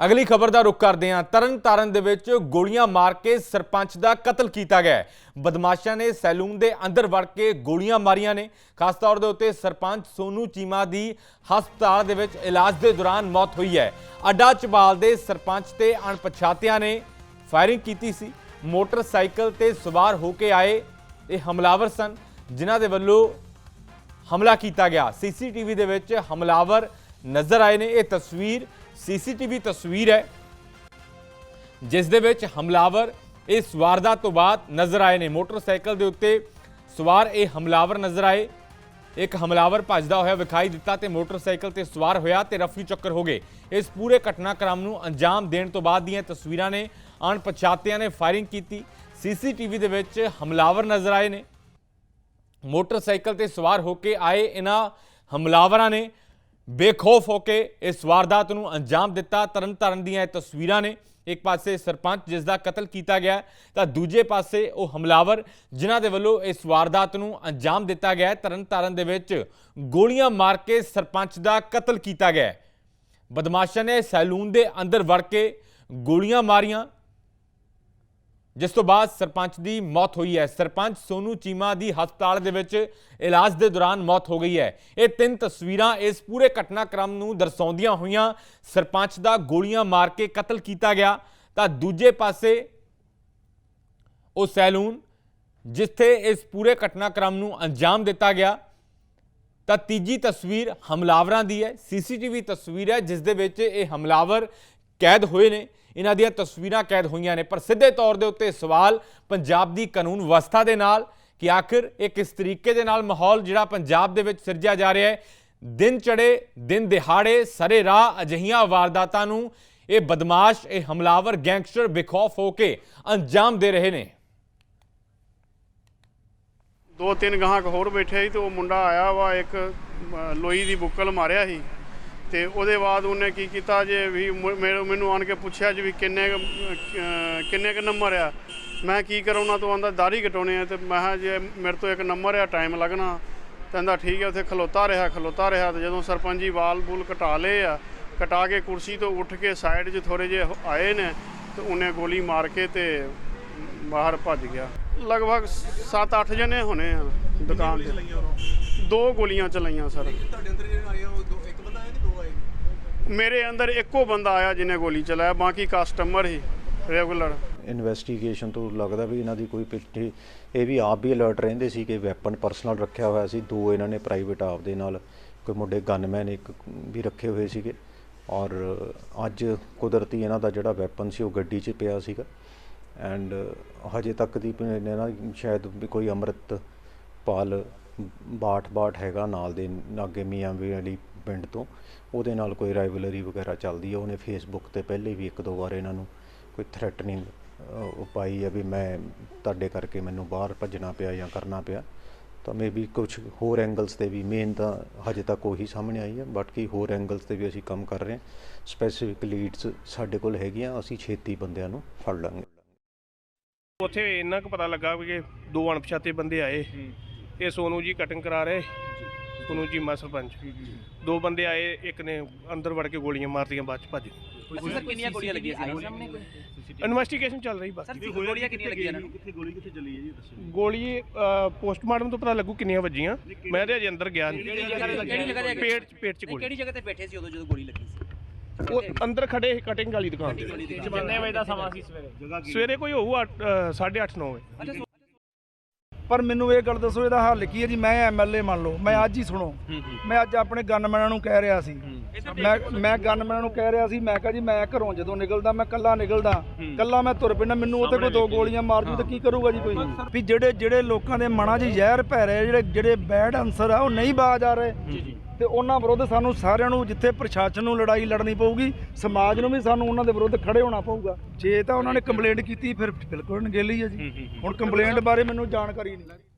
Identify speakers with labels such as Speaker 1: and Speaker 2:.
Speaker 1: ਅਗਲੀ ਖਬਰ ਦਾ ਰੁਖ ਕਰਦੇ ਹਾਂ। ਤਰਨ ਤਾਰਨ ਦੇ ਵਿੱਚ ਗੋਲੀਆਂ ਮਾਰ ਕੇ ਸਰਪੰਚ ਦਾ ਕਤਲ ਕੀਤਾ ਗਿਆ ਬਦਮਾਸ਼ਾਂ ਨੇ ਸੈਲੂਨ ਦੇ ਅੰਦਰ ਵੜ ਕੇ ਗੋਲੀਆਂ ਮਾਰੀਆਂ ਨੇ। ਖਾਸ ਤੌਰ ਦੇ ਉੱਤੇ ਸਰਪੰਚ ਸੋਨੂ ਚੀਮਾ ਦੀ ਹਸਪਤਾਲ ਦੇ ਵਿੱਚ ਇਲਾਜ ਦੇ ਦੌਰਾਨ ਮੌਤ ਹੋਈ ਹੈ। ਅੱਡਾ ਚਬਾਲ ਦੇ ਸਰਪੰਚ ਤੇ ਅਣਪਛਾਤਿਆਂ ਨੇ ਫਾਇਰਿੰਗ ਕੀਤੀ ਸੀ। ਮੋਟਰਸਾਈਕਲ ਤੇ ਸਵਾਰ ਹੋ ਕੇ ਆਏ ਇਹ ਹਮਲਾਵਰ ਸਨ, ਜਿਨ੍ਹਾਂ ਦੇ ਵੱਲੋਂ ਹਮਲਾ ਕੀਤਾ ਗਿਆ। ਸੀਸੀਟੀਵੀ ਦੇ ਵਿੱਚ ਹਮਲਾਵਰ ਨਜ਼ਰ ਆਏ ਨੇ। ਇਹ ਤਸਵੀਰ ਸੀਸੀਟੀਵੀ ਤਸਵੀਰ ਹੈ, ਜਿਸ ਦੇ ਵਿੱਚ ਹਮਲਾਵਰ ਇਸ ਵਾਰਦਾਤ ਤੋਂ ਬਾਅਦ ਨਜ਼ਰ ਆਏ ਨੇ। ਮੋਟਰਸਾਈਕਲ ਦੇ ਉੱਤੇ ਸਵਾਰ ਇਹ ਹਮਲਾਵਰ ਨਜ਼ਰ ਆਏ। ਇੱਕ ਹਮਲਾਵਰ ਭੱਜਦਾ ਹੋਇਆ ਵਿਖਾਈ ਦਿੱਤਾ ਤੇ ਮੋਟਰਸਾਈਕਲ ਤੇ ਸਵਾਰ ਹੋਇਆ ਤੇ ਰਫੀ ਚੱਕਰ ਹੋ ਗਏ। ਇਸ ਪੂਰੇ ਘਟਨਾਕ੍ਰਮ ਨੂੰ ਅੰਜਾਮ ਦੇਣ ਤੋਂ ਬਾਅਦ ਦੀਆਂ ਤਸਵੀਰਾਂ ਨੇ ਅਣਪਛਾਤਿਆਂ ਨੇ ਫਾਇਰਿੰਗ ਕੀਤੀ। ਸੀਸੀਟੀਵੀ ਦੇ ਵਿੱਚ ਹਮਲਾਵਰ ਨਜ਼ਰ ਆਏ ਨੇ। ਮੋਟਰਸਾਈਕਲ ਤੇ ਸਵਾਰ ਹੋ ਕੇ ਆਏ ਇਹਨਾਂ ਹਮਲਾਵਰਾਂ ਨੇ। ਬੇਖੌਫ ਹੋ ਕੇ ਇਸ ਵਾਰਦਾਤ ਨੂੰ ਅੰਜਾਮ ਦਿੱਤਾ। ਤਰਨਤਾਰਨ ਦੀਆਂ ਇਹ ਤਸਵੀਰਾਂ ਨੇ। ਇੱਕ ਪਾਸੇ ਸਰਪੰਚ, ਜਿਸ ਦਾ ਕਤਲ ਕੀਤਾ ਗਿਆ ਤਾਂ ਦੂਜੇ ਪਾਸੇ ਉਹ ਹਮਲਾਵਰ, ਜਿਨ੍ਹਾਂ ਦੇ ਵੱਲੋਂ ਇਸ ਵਾਰਦਾਤ ਨੂੰ ਅੰਜਾਮ ਦਿੱਤਾ ਗਿਆ ਤਰਨਤਾਰਨ ਦੇ ਵਿੱਚ ਗੋਲੀਆਂ ਮਾਰ ਕੇ ਸਰਪੰਚ ਦਾ ਕਤਲ ਕੀਤਾ ਗਿਆ ਹੈ। ਬਦਮਾਸ਼ਾਂ ਨੇ ਸੈਲੂਨ ਦੇ ਅੰਦਰ ਵੜ ਕੇ ਗੋਲੀਆਂ ਮਾਰੀਆਂ। ਜਿਸ ਤੋਂ ਬਾਅਦ ਸਰਪੰਚ ਦੀ ਮੌਤ ਹੋਈ ਹੈ। ਸਰਪੰਚ ਸੋਨੂ ਚੀਮਾ ਦੀ ਹਸਪਤਾਲ ਦੇ ਵਿੱਚ ਇਲਾਜ ਦੇ ਦੌਰਾਨ ਮੌਤ ਹੋ ਗਈ ਹੈ। ਇਹ ਤਿੰਨ ਤਸਵੀਰਾਂ ਇਸ ਪੂਰੇ ਘਟਨਾਕ੍ਰਮ ਨੂੰ ਦਰਸਾਉਂਦੀਆਂ ਹੋਈਆਂ। ਸਰਪੰਚ ਦਾ ਗੋਲੀਆਂ ਮਾਰ ਕੇ ਕਤਲ ਕੀਤਾ ਗਿਆ। ਤਾਂ ਦੂਜੇ ਪਾਸੇ ਉਹ ਸੈਲੂਨ, ਜਿੱਥੇ ਇਸ ਪੂਰੇ ਘਟਨਾਕ੍ਰਮ ਨੂੰ ਅੰਜਾਮ ਦਿੱਤਾ ਗਿਆ। ਤਾਂ ਤੀਜੀ ਤਸਵੀਰ ਹਮਲਾਵਰਾਂ ਦੀ ਹੈ। ਸੀਸੀਟੀਵੀ ਤਸਵੀਰ ਹੈ, ਜਿਸ ਦੇ ਵਿੱਚ ਇਹ ਹਮਲਾਵਰ ਕੈਦ ਹੋਏ ਨੇ। ਇਹਨਾਂ ਦੀਆਂ ਤਸਵੀਰਾਂ ਕੈਦ ਹੋਈਆਂ ਨੇ। ਪਰ ਸਿੱਧੇ ਤੌਰ ਦੇ ਉੱਤੇ ਸਵਾਲ ਪੰਜਾਬ ਦੀ ਕਾਨੂੰਨ ਵਿਵਸਥਾ ਦੇ ਨਾਲ ਕਿ ਆਖਿਰ ਇਹ ਕਿਸ ਤਰੀਕੇ ਦੇ ਨਾਲ ਮਾਹੌਲ ਜਿਹੜਾ ਪੰਜਾਬ ਦੇ ਵਿੱਚ ਸਿਰਜਿਆ ਜਾ ਰਿਹਾ ਹੈ? ਦਿਨ ਚੜੇ ਦਿਨ ਦਿਹਾੜੇ ਸਰੇ ਰਾਹ ਅਜਹੀਆਂ ਵਾਰਦਾਤਾਂ ਨੂੰ ਇਹ ਬਦਮਾਸ਼ ਇਹ ਹਮਲਾਵਰ ਗੈਂਗਸਟਰ ਬੇਖੌਫ ਹੋ ਕੇ ਅੰਜਾਮ ਦੇ ਰਹੇ ਨੇ।
Speaker 2: ਦੋ ਤਿੰਨ ਗਾਹਕ ਹੋਰ ਬੈਠੇ ਸੀ ਤੇ ਉਹ ਮੁੰਡਾ ਆਇਆ ਵਾ ਇੱਕ ਅ, ਲੋਈ ਦੀ ਬੁੱਕਲ ਮਾਰਿਆ ਸੀ। ਤੇ ਉਹਦੇ ਬਾਅਦ ਉਹਨੇ ਕੀ ਕੀਤਾ ਜੇ ਵੀ ਮੇਰੇ- ਮੈਨੂੰ ਆਣ ਕੇ ਪੁੱਛਿਆ ਜੀ ਵੀ ਕਿੰਨੇ ਕੁ, ਕਿੰਨੇ ਕ ਨੰਬਰ ਆ। ਮੈਂ ਕੀ ਕਰਾਂ ਉਹਨਾਂ ਤੋਂ ਆਂਦਾ ਦਾੜੀ ਕਟਾਉਣੇ ਆ ਤੇ ਮੈਂ ਕਿਹਾ ਜੇ ਮੇਰੇ ਤੋਂ ਇੱਕ ਨੰਬਰ ਆ ਟਾਈਮ ਲੱਗਣਾ। ਕਹਿੰਦਾ ਠੀਕ ਹੈ ਉੱਥੇ ਖਲੋਤਾ ਰਿਹਾ ਖਲੋਤਾ ਰਿਹਾ ਤੇ ਜਦੋਂ ਸਰਪੰਚ ਜੀ ਵਾਲ ਬੂਲ ਕਟਾ ਲਏ ਆ ਕਟਾ ਕੇ ਕੁਰਸੀ ਤੋਂ ਉੱਠ ਕੇ ਸਾਈਡ 'ਚ ਥੋੜੇ ਜਿਹੇ ਆਏ ਨੇ ਤੇ ਉਹਨੇ ਗੋਲੀ ਮਾਰ ਕੇ ਤੇ ਬਾਹਰ ਭੱਜ ਗਿਆ। ਲਗਭਗ 7-8 ਜਣੇ ਹੋਣੇ ਆ ਦੁਕਾਨ ਤੇ। ਦੋ ਗੋਲੀਆਂ ਚਲਾਈਆਂ ਸਰ।
Speaker 3: ਤੁਹਾਡੇ ਅੰਦਰ ਜਿਹੜੇ ਆਏ ਆ ਉਹ ਦੋ ਇੱਕ ਬੰਦਾ ਆਇਆ ਕਿ ਦੋ ਆਏ
Speaker 2: ਮੇਰੇ ਅੰਦਰ ਇੱਕੋ ਬੰਦਾ ਆਇਆ ਜਿਹਨੇ ਗੋਲੀ ਚਲਾਇਆ, ਬਾਕੀ ਕਸਟਮਰ ਹੀ ਰੈਗੂਲਰ
Speaker 4: ਇਨਵੈਸਟੀਗੇਸ਼ਨ ਤੋਂ ਲੱਗਦਾ ਵੀ ਇਹਨਾਂ ਦੀ ਕੋਈ ਪਿੱਛੇ ਇਹ ਵੀ ਆਪ ਵੀ ਅਲਰਟ ਰਹਿੰਦੇ ਸੀ ਕਿ ਵੈਪਨ ਪਰਸਨਲ ਰੱਖਿਆ ਹੋਇਆ ਸੀ, ਦੋ ਇਹਨਾਂ ਨੇ ਪ੍ਰਾਈਵੇਟ ਆਪ ਦੇ ਨਾਲ ਕੋਈ ਮੁੰਡੇ ਗਨਮੈਨ ਇੱਕ ਵੀ ਰੱਖੇ ਹੋਏ ਸੀਗੇ। ਔਰ ਅੱਜ ਕੁਦਰਤੀ ਇਹਨਾਂ ਦਾ ਜਿਹੜਾ ਵੈਪਨ ਸੀ, ਉਹ ਗੱਡੀ 'ਚ ਪਿਆ ਸੀਗਾ। ਐਂਡ ਹਜੇ ਤੱਕ ਦੀ ਪ- ਇਹਨਾਂ ਸ਼ਾਇਦ ਵੀ ਕੋਈ ਅੰਮ੍ਰਿਤ ਪਾਲ ਬਾਠ ਬਾਠ ਹੈਗਾ ਨਾਲ ਦੇ ਲਾਗੇ ਮੀਆਂ ਵਾਲੀ ਪਿੰਡ ਤੋਂ। ਉਹਦੇ ਨਾਲ ਕੋਈ ਰਾਈਵਲਰੀ ਵਗੈਰਾ ਚੱਲਦੀ ਹੈ ਉਹਨੇ ਫੇਸਬੁੱਕ ਤੇ ਪਹਿਲੇ ਵੀ ਇੱਕ ਦੋ ਵਾਰ ਇਹਨਾਂ ਨੂੰ ਕੋਈ ਥ੍ਰੈਟਨਿੰਗ ਪਾਈ ਹੈ ਵੀ ਮੈਂ ਤੁਹਾਡੇ ਕਰਕੇ ਮੈਨੂੰ ਬਾਹਰ ਭੱਜਣਾ ਪਿਆ ਜਾਂ ਕਰਨਾ ਪਿਆ। ਤਾਂ ਮੇਬੀ ਕੁਝ ਹੋਰ ਐਂਗਲਸ ਤੇ ਵੀ ਮੇਨ ਤਾਂ ਹਜੇ ਤੱਕ ਉਹੀ ਸਾਹਮਣੇ ਆਈ ਹੈ ਬਟ ਕੀ ਹੋਰ ਐਂਗਲਸ ਤੇ ਵੀ ਅਸੀਂ ਕੰਮ ਕਰ ਰਹੇ ਹਾਂ। ਸਪੈਸੀਫਿਕ ਲੀਡਸ ਸਾਡੇ ਕੋਲ ਹੈਗੀਆਂ। ਅਸੀਂ ਛੇਤੀ ਬੰਦਿਆਂ ਨੂੰ ਫੜ ਲਾਂਗੇ।
Speaker 5: ਉੱਥੇ ਇੰਨਾ ਕੁ ਪਤਾ ਲੱਗਾ ਵੀ ਕਿ ਦੋ ਅਣਪਛਾਤੇ ਬੰਦੇ ਆਏ। ਇਹ ਸੋਨੂ ਜੀ ਕਟਿੰਗ ਕਰਾ ਰਹੇ। ਸੋਨੂ ਜੀ ਮਾ ਸਰਪੰਚ ਦੋ ਬੰਦੇ ਆਏ ਇੱਕ ਨੇ ਅੰਦਰ ਵੜ ਕੇ ਗੋਲੀਆਂ ਮਾਰਤੀਆਂ ਬਾਅਦ ਚ ਭੱਜ ਗਏ।
Speaker 6: ਸਰ ਕਿੰਨੀਆਂ ਗੋਲੀਆਂ ਲੱਗੀਆਂ ਸੀ? ਸਾਹਮਣੇ ਕੋਈ?
Speaker 5: ਇਨਵੈਸਟੀਗੇਸ਼ਨ ਚੱਲ ਰਹੀ ਬਸ।
Speaker 6: ਸਰ ਗੋਲੀਆਂ ਕਿੰਨੀਆਂ ਲੱਗੀਆਂ? ਇਹਨਾਂ ਨੂੰ
Speaker 5: ਗੋਲੀ ਪੋਸਟਮਾਰਟਮ ਤੋਂ ਪਤਾ ਲੱਗੂ ਕਿੰਨੀਆਂ ਵੱਜੀਆਂ। ਮੈਂ ਤੇ ਅਜੇ ਅੰਦਰ ਗਿਆ ਨਹੀਂ।
Speaker 6: ਕਿਹੜੀ ਜਗ੍ਹਾ ਤੇ ਕਿਹੜੀ ਜਗ੍ਹਾ ਤੇ
Speaker 5: ਪੇਟ ਚ ਪੇਟ ਚ ਗੋਲੀ।
Speaker 6: ਕਿਹੜੀ ਜਗ੍ਹਾ ਤੇ ਬੈਠੇ ਸੀ ਉਦੋਂ ਜਦੋਂ ਗੋਲੀ ਲੱਗੀ ਸੀ?
Speaker 5: ਉਹ ਅੰਦਰ ਖੜੇ ਸੀ ਕਟਿੰਗ ਵਾਲੀ ਦੁਕਾਨ ਤੇ।
Speaker 6: ਕਿੰਨੇ ਵਜੇ ਦਾ ਸਮਾਂ ਸੀ ਸਵੇਰੇ?
Speaker 5: ਸਵੇਰੇ ਕੋਈ ਹੋਊ 8:30 9 ਵਜੇ।
Speaker 7: ਪਰ ਮੈਨੂੰ ਇਹ ਗੱਲ ਦੱਸੋ ਇਹਦਾ ਹੱਲ ਕੀ ਹੈ ਜੀ? ਮੈਂ ਐਮਐਲਏ ਮੰਨ ਲਓ ਮੈਂ ਅੱਜ ਹੀ ਸੁਣੋ। ਮੈਂ ਅੱਜ ਆਪਣੇ ਗਨਮੈਨਾਂ ਨੂੰ ਕਹਿ ਰਿਹਾ ਸੀ। ਮੈਂ ਮੈਂ ਗਨਮੈਨਾਂ ਨੂੰ ਕਹਿ ਰਿਹਾ ਸੀ ਮੈਂ ਕਿਹਾ ਜੀ ਮੈਂ ਘਰੋਂ ਜਦੋਂ ਨਿਕਲਦਾ ਮੈਂ ਕੱਲਾ ਨਿਕਲਦਾ। ਕੱਲਾ ਮੈਂ ਤੁਰ ਪੈਣਾ ਮੈਨੂੰ ਉੱਥੇ ਕੋਈ ਦੋ ਗੋਲੀਆਂ ਮਾਰ ਦੂ ਤਾਂ ਕੀ ਕਰੂਗਾ ਜੀ ਕੋਈ? ਵੀ ਜਿਹੜੇ ਜਿਹੜੇ ਲੋਕਾਂ ਦੇ ਮਨਾਂ 'ਚ ਜ਼ਹਿਰ ਪੈ ਰਿਹਾ ਜਿਹੜੇ ਜਿਹੜੇ ਬੈਡ ਅਨਸਰ ਆ ਉਹ ਨਹੀਂ ਬਾਜ ਆ ਰਹੇ। ਤੇ ਉਹਨਾਂ ਵਿਰੁੱਧ ਸਾਨੂੰ ਸਾਰਿਆਂ ਨੂੰ ਜਿੱਥੇ ਪ੍ਰਸ਼ਾਸਨ ਨੂੰ ਲੜਾਈ ਲੜਨੀ ਪਊਗੀ ਸਮਾਜ ਨੂੰ ਵੀ ਸਾਨੂੰ ਉਹਨਾਂ ਦੇ ਵਿਰੁੱਧ ਖੜੇ ਹੋਣਾ ਪਊਗਾ। ਜੇ ਤਾਂ ਉਹਨਾਂ ਨੇ ਕੰਪਲੇਂਟ ਕੀਤੀ ਫਿਰ ਬਿਲਕੁਲ ਨਗੇਲੀ ਹੈ ਜੀ। ਹੁਣ ਕੰਪਲੇਂਟ ਬਾਰੇ ਮੈਨੂੰ ਜਾਣਕਾਰੀ ਨਹੀਂ।